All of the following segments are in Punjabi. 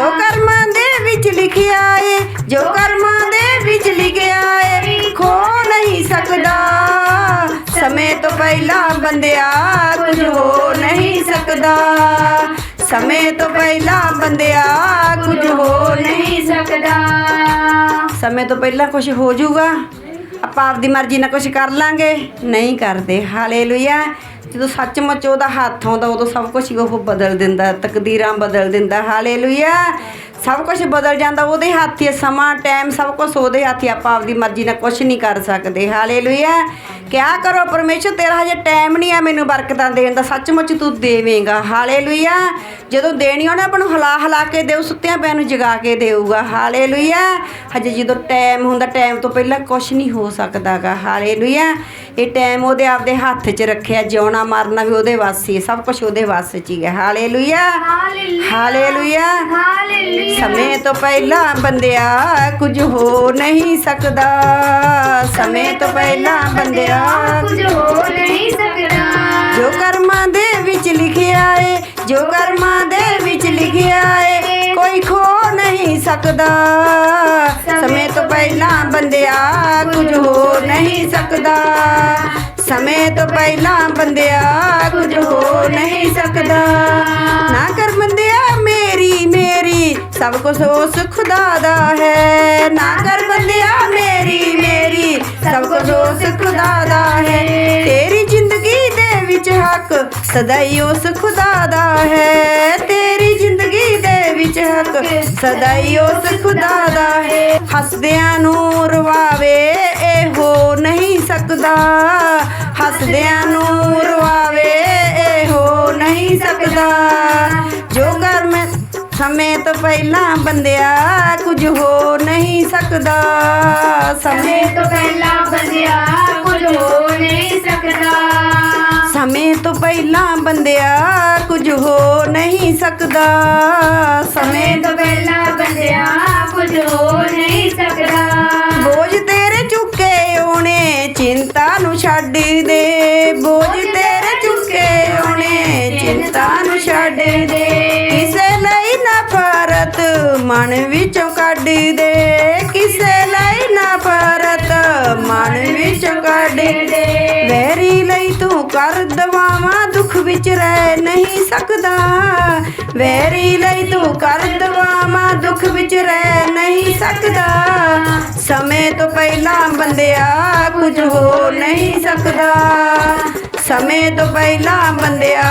ਜੋ ਕਰਮਾਂ ਦੇ ਵਿੱਚ ਲਿਖਿਆ ਏ ਜੋ ਕਰਮਾਂ ਦੇ ਵਿੱਚ ਲਿਖਿਆ ਏ। ਖੋ ਨਹੀਂ ਸਕਦਾ। ਸਮੇਂ ਤੋਂ ਪਹਿਲਾਂ ਬੰਦਿਆ ਕੁਝ ਹੋ ਨਹੀਂ ਸਕਦਾ। ਸਮੇਂ ਤੋਂ ਪਹਿਲਾਂ ਬੰਦਿਆ ਕੁਝ ਹੋ ਨਹੀਂ ਸਕਦਾ। ਸਮੇਂ ਤੋਂ ਪਹਿਲਾਂ ਕੁਝ ਹੋ ਜਾਊਗਾ। ਆਪਾਂ ਆਪਦੀ ਮਰਜ਼ੀ ਨਾਲ ਕੁਝ ਕਰ ਲਾਂਗੇ। ਨਹੀਂ ਕਰਦੇ। ਹਾਲੇਲੂਇਆ। ਜਦੋਂ ਸੱਚਮੁੱਚ ਉਹਦਾ ਹੱਥ ਆਉਂਦਾ, ਉਦੋਂ ਸਭ ਕੁਝ ਉਹ ਬਦਲ ਦਿੰਦਾ, ਤਕਦੀਰਾਂ ਬਦਲ ਦਿੰਦਾ, ਹਾਲੇਲੂਇਆ। ਸਭ ਕੁਝ ਬਦਲ ਜਾਂਦਾ, ਉਹਦੇ ਹੱਥ ਹੀ ਸਮਾਂ, ਟਾਈਮ, ਸਭ ਕੁਝ ਉਹਦੇ ਹੱਥ ਹੀ ਆਪਾਂ ਆਪਦੀ ਮਰਜ਼ੀ ਨਾਲ ਕੁਝ ਨਹੀਂ ਕਰ ਸਕਦੇ, ਹਾਲੇਲੂਇਆ। ਕਿਆ ਕਰੋ ਪਰਮੇਸ਼ਰ, ਤੇਰਾ ਹਜੇ ਟਾਈਮ ਨਹੀਂ ਆ ਮੈਨੂੰ ਬਰਕਤਾਂ ਦੇਣ ਦਾ, ਸੱਚਮੁੱਚ ਤੂੰ ਦੇਵੇਂਗਾ, ਹਾਲੇਲੂਇਆ। ਜਦੋਂ ਦੇਣੀ ਉਹਨੇ ਆਪਾਂ ਨੂੰ ਹਿਲਾ ਹਿਲਾ ਕੇ ਦੇਉ ਸੁੱਤਿਆਂ ਪਿਆਂ ਨੂੰ ਜਗਾ ਕੇ ਦੇਊਗਾ, ਹਾਲੇਲੂਇਆ। ਹਜੇ ਜਦੋਂ ਟਾਈਮ ਹੁੰਦਾ, ਟਾਈਮ ਤੋਂ ਪਹਿਲਾਂ ਕੁਝ ਨਹੀਂ ਹੋ ਸਕਦਾਗਾ, ਹਾਲੇਲੂਇਆ। ਇਹ ਟਾਈਮ ਉਹਦੇ ਆਪਦੇ ਹੱਥ 'ਚ ਰੱਖਿਆ, ਜਿਉਣਾ ਮਰਨਾ ਵੀ ਉਹਦੇ ਵੱਸ ਹੀ ਹੈ ਸਭ ਕੁਝ ਉਹਦੇ ਵੱਸ 'ਚ ਹੀ ਹੈ। ਹਾਲੇਲੂਇਆ। ਹਾਲੇਲੂਇਆ। ਸਮੇਂ ਤੋਂ ਪਹਿਲਾਂ ਬੰਦਿਆ ਕੁਝ ਹੋ ਨਹੀਂ ਸਕਦਾ। ਸਮੇਂ ਤੋਂ ਪਹਿਲਾਂ ਬੰਦਿਆ ਕੁਝ ਹੋ ਨਹੀਂ ਸਕਦਾ। ਜੋ ਕਰਮਾਂ ਦੇ ਵਿੱਚ ਲਿਖਿਆ ਏ ਜੋ ਕਰਮਾਂ ਦੇ ਵਿੱਚ ਲਿਖਿਆ ਏ ਕੋਈ ਖੋ ਨਹੀਂ ਸਕਦਾ। ਸਮੇਂ ਤੋਂ ਪਹਿਲਾਂ ਬੰਦਿਆ ਕੁਝ ਹੋ ਨਹੀਂ ਸਕਦਾ। ਸਮੇਂ ਤੋਂ ਪਹਿਲਾਂ ਬੰਦਿਆ ਕੁਝ ਹੋ ਨਹੀਂ ਸਕਦਾ। ਨਾ ਕਰ ਬੰਦਿਆ ਮੇਰੀ ਮੇਰੀ, ਸਭ ਕੁਝ ਉਸ ਖੁਦਾ ਦਾ ਹੈ। ਨਾ ਕਰ ਬੰਦਿਆ ਮੇਰੀ ਮੇਰੀ, ਸਭ ਕੁਝ ਉਸ ਖੁਦਾ ਦਾ ਹੈ। ਤੇਰੀ ਜ਼ਿੰਦਗੀ ਦੇ ਵਿੱਚ ਹੱਕ ਸਦਾ ਹੀ ਉਸ ਖੁਦਾ ਦਾ ਹੈ। ਤੇਰੀ ਜ਼ਿੰਦਗੀ ਦੇ ਵਿੱਚ ਹੱਕ ਸਦਾ ਹੀ ਉਸ ਖੁਦਾ ਦਾ ਹੈ। ਹੱਸਦਿਆਂ ਨੂੰ ਰਵਾਵੇ, ਇਹ ਹੋ ਨਹੀਂ ਸਕਦਾ। ਹੱਸਦਿਆਂ ਨੂੰ ਰਵਾਵੇ ਇਹ ਹੋ ਨਹੀਂ ਸਕਦਾ। ਜੋ ਕਰ ਮੈਂ ਸਮੇਂ ਤੋਂ ਪਹਿਲਾਂ ਬੰਦਿਆ ਕੁਝ ਹੋ ਨਹੀਂ ਸਕਦਾ। ਸਮੇਂ ਤੋਂ ਪਹਿਲਾਂ ਬੰਦਿਆ ਕੁਝ ਹੋ ਨਹੀਂ ਸਕਦਾ। ਸਮੇਂ ਤੋਂ ਪਹਿਲਾਂ ਬੰਦਿਆ ਕੁਝ ਹੋ ਨਹੀਂ ਸਕਦਾ। ਸਮੇਂ ਤੋਂ ਪਹਿਲਾਂ ਬੰਦਿਆ ਕੁਝ ਹੋ ਨਹੀਂ ਸਕਦਾ। ਚਿੰਤਾ ਨੂੰ ਛੱਡ ਦੇ, ਬੋਝ ਤੇਰੇ ਚੁੱਕੇ ਉਹਨੇ ਚਿੰਤਾ ਨੂੰ ਛੱਡ ਦੇ, ਕਿਸੇ ਲਈ ਨਫ਼ਰਤ ਮਨ ਵਿੱਚੋਂ ਕੱਢ ਦੇ। ਕਿਸੇ ਲਈ ਨਫ਼ਰਤ ਮਨ ਵਿੱਚੋਂ ਕੱਢ ਦੇ। ਵੈਰੀ ਲਈ ਤੂੰ ਕਰ ਦਵਾਵਾਂ, ਦੁੱਖ ਵਿੱਚ ਰਹਿ ਨਹੀਂ ਸਕਦਾ। ਵੈਰੀ ਲਈ ਤੂੰ ਕਰ ਦਵਾਵਾਂ, ਦੁੱਖ ਵਿੱਚ ਰਹਿ ਨਹੀਂ ਸਕਦਾ। ਸਮੇਂ ਤੋਂ ਪਹਿਲਾਂ ਬੰਦਿਆ ਕੁਝ ਹੋ ਨਹੀਂ ਸਕਦਾ। ਸਮੇਂ ਤੋਂ ਪਹਿਲਾਂ ਬੰਦਿਆ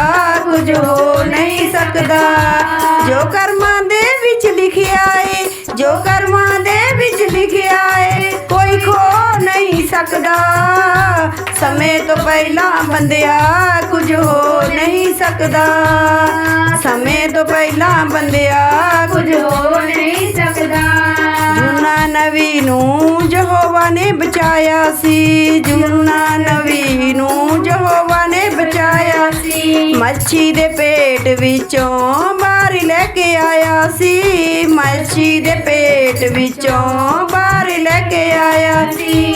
ਕੁਝ ਹੋ ਨਹੀਂ ਸਕਦਾ। ਜੋ ਕਰਮਾਂ ਦੇ ਵਿੱਚ ਲਿਖਿਆ ਏ, ਜੋ ਕਰਮਾਂ ਸਕਦਾ। ਸਮੇਂ ਤੋਂ ਪਹਿਲਾਂ ਬੰਦਿਆ ਕੁਝ ਹੋ ਨਹੀਂ ਸਕਦਾ। ਸਮੇਂ ਤੋਂ ਪਹਿਲਾਂ ਬੰਦਿਆ ਕੁਝ ਹੋ ਨਹੀਂ ਸਕਦਾ। ਜੁਨਾ ਨਵੀ ਨੂੰ ਯਹੋਵਾ ਨੇ ਬਚਾਇਆ ਸੀ। ਜੁਨਾ ਨਵੀ ਨੂੰ ਯਹੋਵਾ ਨੇ ਬਚਾਇਆ ਸੀ। ਮੱਛੀ ਦੇ ਪੇਟ ਵਿੱਚੋਂ ਬਾਹਰ ਲੈ ਕੇ ਆਇਆ ਸੀ। ਮੱਛੀ ਦੇ ਪੇਟ ਵਿੱਚੋਂ ਕੇ ਆਇਆ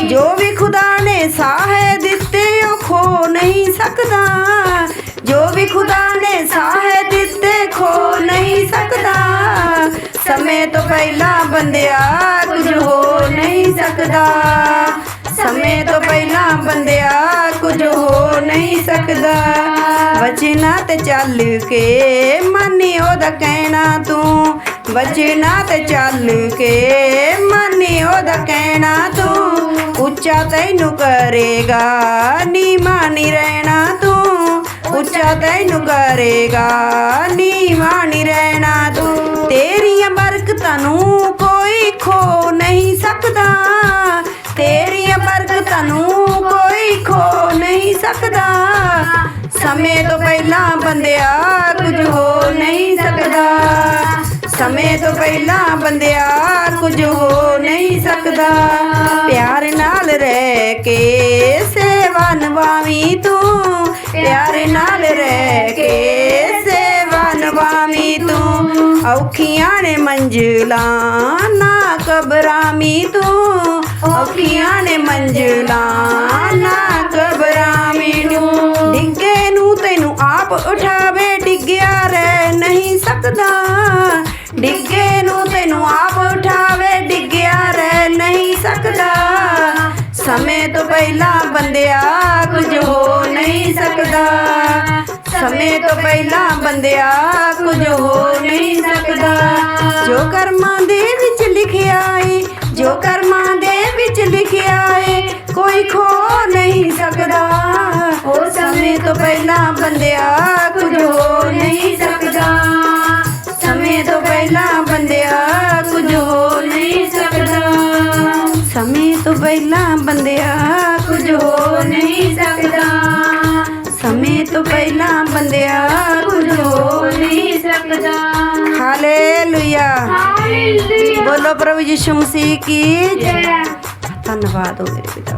ਜੋ ਵੀ ਖੁਦਾ ਨੇ ਸਾਹ ਦਿੱਤੇ, ਉਹ ਖੋ ਨਹੀਂ ਸਕਦਾ। ਜੋ ਵੀ ਖੁਦਾ ਨੇ ਸਾਹ ਦਿੱਤੇ, ਖੋ ਨਹੀਂ ਸਕਦਾ। ਸਮੇਂ ਤੋਂ ਪਹਿਲਾਂ ਬੰਦਿਆ ਕੁਝ ਹੋ ਨਹੀਂ ਸਕਦਾ। ਸਮੇਂ ਤੋਂ ਪਹਿਲਾਂ ਬੰਦਿਆ ਕੁਝ ਹੋ ਨਹੀਂ ਸਕਦਾ। ਵਚਨਾਂ ਤੇ ਚੱਲ ਕੇ ਮੰਨੀ ਉਹਦਾ ਕਹਿਣਾ ਤੂੰ। ਵਚਨਾਂ ਤੇ ਚੱਲ ਕੇ ਤੈਨੂੰ ਕਰੇਗਾ, ਨੀਵਾਂ ਨਹੀਂ ਰਹਿਣਾ ਤੂੰ। ਉੱਚਾ ਤੈਨੂੰ ਕਰੇਗਾ, ਨੀਵਾਂ ਨਹੀਂ ਰਹਿਣਾ ਤੂੰ। ਤੇਰੀਆਂ ਬਰਕਤਾਂ ਨੂੰ ਕੋਈ ਖੋ ਨਹੀਂ ਸਕਦਾ। ਤੇਰੀਆਂ ਬਰਕਤਾਂ ਨੂੰ ਕੋਈ ਖੋ ਨਹੀਂ ਸਕਦਾ। ਸਮੇਂ ਤੋਂ ਪਹਿਲਾਂ ਬੰਦਿਆ ਕੁਝ ਹੋ ਨਹੀਂ ਸਕਦਾ। ਸਮੇਂ ਤੋਂ ਪਹਿਲਾਂ ਬੰਦਿਆ ਕੁਝ ਹੋ ਨਹੀਂ ਸਕਦਾ। ਪਿਆਰ ਨਾਲ ਰਹਿ ਕੇ ਸੇਵਾ ਨਿਭਾਵੀਂ ਤੂੰ, ਪਿਆਰ ਨਾਲ ਰਹਿ ਕੇ ਸੇਵਾ ਨਿਭਾਵੀਂ ਤੂੰ, ਔਖੀਆਂ ਨੇ ਮੰਜ਼ਿਲਾਂ ਨਾ ਘਬਰਾਵੀਂ ਤੂੰ, ਔਖੀਆਂ ਨੇ ਮੰਜ਼ਿਲਾਂ ਨਾ ਘਬਰਾਵੀਂ ਨੂੰ। ਡਿੱਗੇ ਨੂੰ ਤੈਨੂੰ ਆਪ ਉਠਾਵੇ, ਡਿੱਗਿਆ ਸਮੇਂ ਤੋਂ ਪਹਿਲਾਂ ਬੰਦਿਆ ਕੁਝ ਹੋ ਨਹੀਂ ਸਕਦਾ। ਸਮੇਂ ਤੋਂ ਪਹਿਲਾਂ ਬੰਦਿਆ ਕੁਝ ਹੋ ਨਹੀਂ ਸਕਦਾ। ਜੋ ਕਰਮਾਂ ਦੇ ਵਿੱਚ ਲਿਖਿਆ ਏ, ਜੋ ਕਰਮਾਂ ਦੇ ਵਿੱਚ ਲਿਖਿਆ ਏ, ਕੋਈ ਖੋ ਨਹੀਂ ਸਕਦਾ। ਉਹ ਸਮੇਂ ਤੋਂ ਪਹਿਲਾਂ ਬੰਦਿਆ ਕੁਝ ਹੋ ਨਹੀਂ ਹਾਲੇਲੂਇਆ ਹਾਲੇਲੂਇਆ ਬੋਲੋ ਪ੍ਰਭੂ ਯਿਸੂ ਮਸੀਹ ਕੀ ਜੈ। ਜੈ। ਧੰਨਵਾਦ ਹੋ ਮੇਰੇ ਪਿਤਾ